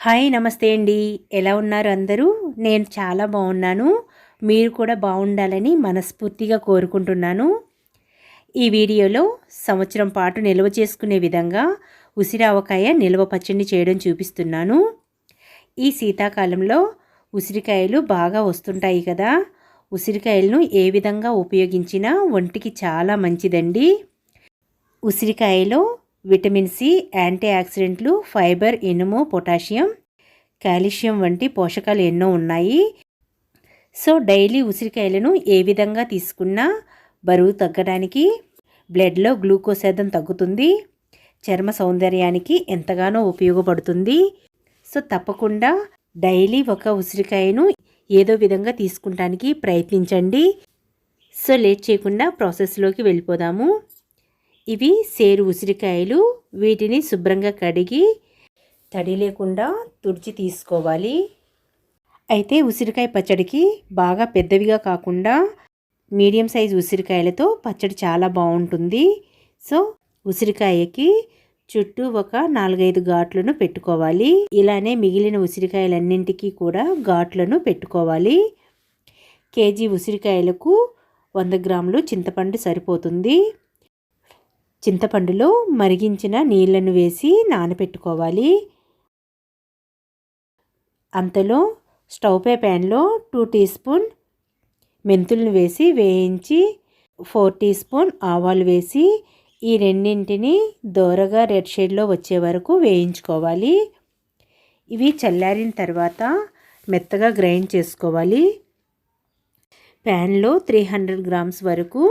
Hi నమస్తే అండి. ఎలా ఉన్నారు అందరూ? నేను చాలా బాగున్నాను. మీరు కూడా బాగుండాలని మనస్ఫూర్తిగా కోరుకుంటున్నాను. ఈ వీడియోలో సంవత్సరం పాటు నిల్వ చేసుకునే విధంగా ఉసిరావకాయ నిల్వ పచ్చడిని చేయడం చూపిస్తున్నాను. ఈ శీతాకాలంలో ఉసిరికాయలు బాగా వస్తుంటాయి కదా. ఉసిరికాయలను ఏ విధంగా ఉపయోగించినా ఒంటికి చాలా మంచిదండి. ఉసిరికాయలో విటమిన్ సి యాంటీ ఆక్సిడెంట్లు ఫైబర్ ఇనుము పొటాషియం కాల్షియం వంటి పోషకాలు ఎన్నో ఉన్నాయి. సో డైలీ ఉసిరికాయలను ఏ విధంగా తీసుకున్నా బరువు తగ్గడానికి బ్లడ్లో గ్లూకోజ్ శాతం తగ్గుతుంది చర్మ సౌందర్యానికి ఎంతగానో ఉపయోగపడుతుంది. సో తప్పకుండా డైలీ ఒక ఉసిరికాయను ఏదో విధంగా తీసుకుంటానికి ప్రయత్నించండి. సో లేట్ చేయకుండా ప్రాసెస్లోకి వెళ్ళిపోదాము. ఇవి సేరు ఉసిరికాయలు. వీటిని శుభ్రంగా కడిగి తడి లేకుండా తుడిచి తీసుకోవాలి. అయితే ఉసిరికాయ పచ్చడికి బాగా పెద్దవిగా కాకుండా మీడియం సైజు ఉసిరికాయలతో పచ్చడి చాలా బాగుంటుంది. సో ఉసిరికాయకి చుట్టూ ఒక నాలుగైదు ఘాట్లను పెట్టుకోవాలి. ఇలానే మిగిలిన ఉసిరికాయలన్నింటికీ కూడా ఘాట్లను పెట్టుకోవాలి. కేజీ ఉసిరికాయలకు వంద గ్రాములు చింతపండు సరిపోతుంది. చింతపండులో మరిగించిన నీళ్ళను వేసి నానబెట్టుకోవాలి అంతలో స్టవ్ పై ప్యాన్లో టూ టీ స్పూన్ మెంతులను వేసి వేయించి ఫోర్ టీ స్పూన్ ఆవాలు వేసి ఈ రెండింటిని దోరగా రెడ్ షేడ్లో వచ్చే వరకు వేయించుకోవాలి. ఇవి చల్లారిన తర్వాత మెత్తగా గ్రైండ్ చేసుకోవాలి. ప్యాన్లో త్రీ హండ్రెడ్ గ్రామ్స్ వరకు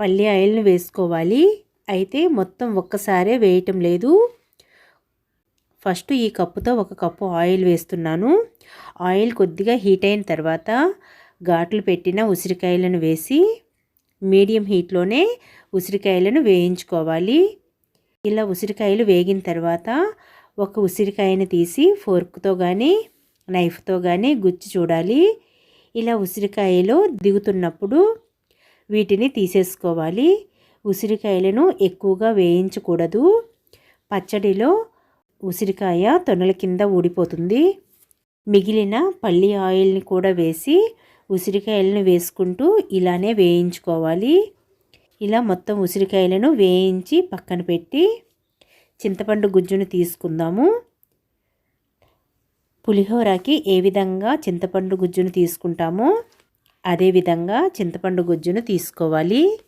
పల్లి ఆయిల్ను వేసుకోవాలి. అయితే మొత్తం ఒక్కసారే వేయటం లేదు. ఫస్ట్ ఈ కప్పుతో ఒక కప్పు ఆయిల్ వేస్తున్నాను. ఆయిల్ కొద్దిగా హీట్ అయిన తర్వాత ఘాట్లు పెట్టిన ఉసిరికాయలను వేసి మీడియం హీట్లోనే ఉసిరికాయలను వేయించుకోవాలి. ఇలా ఉసిరికాయలు వేగిన తర్వాత ఒక ఉసిరికాయని తీసి ఫోర్క్తో కానీ నైఫ్తో కానీ గుచ్చి చూడాలి. ఇలా ఉసిరికాయలు దిగుతున్నప్పుడు వీటిని తీసేసుకోవాలి. ఉసిరికాయలను ఎక్కువగా వేయించకూడదు. పచ్చడిలో ఉసిరికాయ తొనల కింద ఊడిపోతుంది. మిగిలిన పల్లి ఆయిల్ని కూడా వేసి ఉసిరికాయలను వేసుకుంటూ ఇలానే వేయించుకోవాలి. ఇలా మొత్తం ఉసిరికాయలను వేయించి పక్కన పెట్టి చింతపండు గుజ్జును తీసుకుందాము. పులిహోరకి ఏ విధంగా చింతపండు గుజ్జును తీసుకుంటామో అదేవిధంగా చింతపండు గుజ్జును తీసుకోవాలి.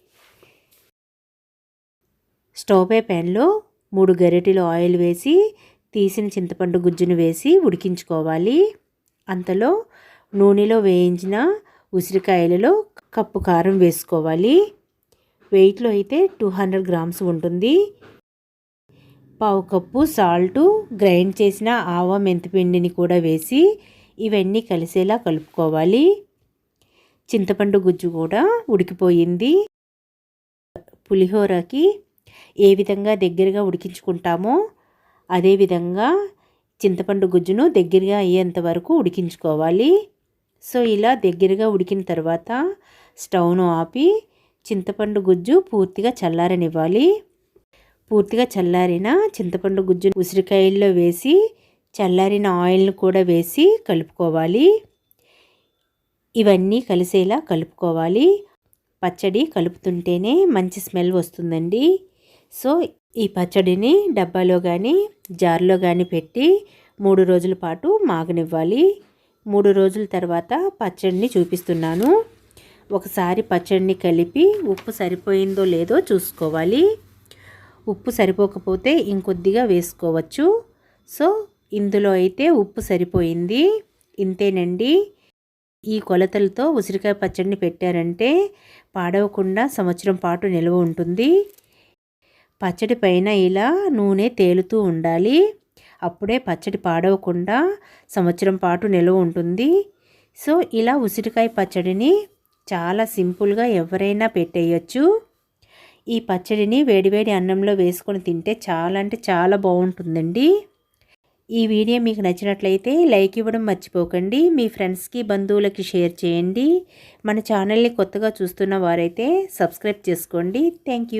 స్టవ్ పై ప్యాన్లో మూడు గరిటెలు ఆయిల్ వేసి తీసిన చింతపండు గుజ్జును వేసి ఉడికించుకోవాలి. అంతలో నూనెలో వేయించిన ఉసిరికాయలలో కప్పు కారం వేసుకోవాలి. వెయిట్లో అయితే టూ హండ్రెడ్ గ్రామ్స్ ఉంటుంది. పావు కప్పు సాల్టు గ్రైండ్ చేసిన ఆవ మెంతిపిండిని కూడా వేసి ఇవన్నీ కలిసేలా కలుపుకోవాలి. చింతపండు గుజ్జు కూడా ఉడికిపోయింది. పులిహోరకి ఏ విధంగా దగ్గరగా ఉడికించుకుంటామో అదేవిధంగా చింతపండు గుజ్జును దగ్గరగా అయ్యేంత వరకు ఉడికించుకోవాలి. సో ఇలా దగ్గరగా ఉడికిన తర్వాత స్టవ్ను ఆపి చింతపండు గుజ్జు పూర్తిగా చల్లారనివ్వాలి. పూర్తిగా చల్లారిన చింతపండు గుజ్జు ఉసిరికాయల్లో వేసి చల్లారిన ఆయిల్ను కూడా వేసి కలుపుకోవాలి. ఇవన్నీ కలిసేలా కలుపుకోవాలి. పచ్చడి కలుపుతుంటేనే మంచి స్మెల్ వస్తుందండి. సో ఈ పచ్చడిని డబ్బాలో కానీ జార్లో కానీ పెట్టి మూడు రోజుల పాటు మాగనివ్వాలి. మూడు రోజుల తర్వాత పచ్చడిని చూపిస్తున్నాను. ఒకసారి పచ్చడిని కలిపి ఉప్పు సరిపోయిందో లేదో చూసుకోవాలి. ఉప్పు సరిపోకపోతే ఇంకొద్దిగా వేసుకోవచ్చు. సో ఇందులో అయితే ఉప్పు సరిపోయింది. ఇంతేనండి. ఈ కొలతలతో ఉసిరికాయ పచ్చడిని పెట్టారంటే పాడవకుండా సంవత్సరం పాటు నిల్వ ఉంటుంది. పచ్చడి పైన ఇలా నూనె తేలుతూ ఉండాలి. అప్పుడే పచ్చడి పాడవకుండా సంవత్సరం పాటు నిల్వ ఉంటుంది. సో ఇలా ఉసిరికాయ పచ్చడిని చాలా సింపుల్గా ఎవరైనా పెట్టేయచ్చు. ఈ పచ్చడిని వేడివేడి అన్నంలో వేసుకొని తింటే చాలా అంటే చాలా బాగుంటుందండి. ఈ వీడియో మీకు నచ్చినట్లయితే లైక్ ఇవ్వడం మర్చిపోకండి. మీ ఫ్రెండ్స్కి బంధువులకి షేర్ చేయండి. మన ఛానల్ని కొత్తగా చూస్తున్న వారైతే సబ్స్క్రైబ్ చేసుకోండి. థ్యాంక్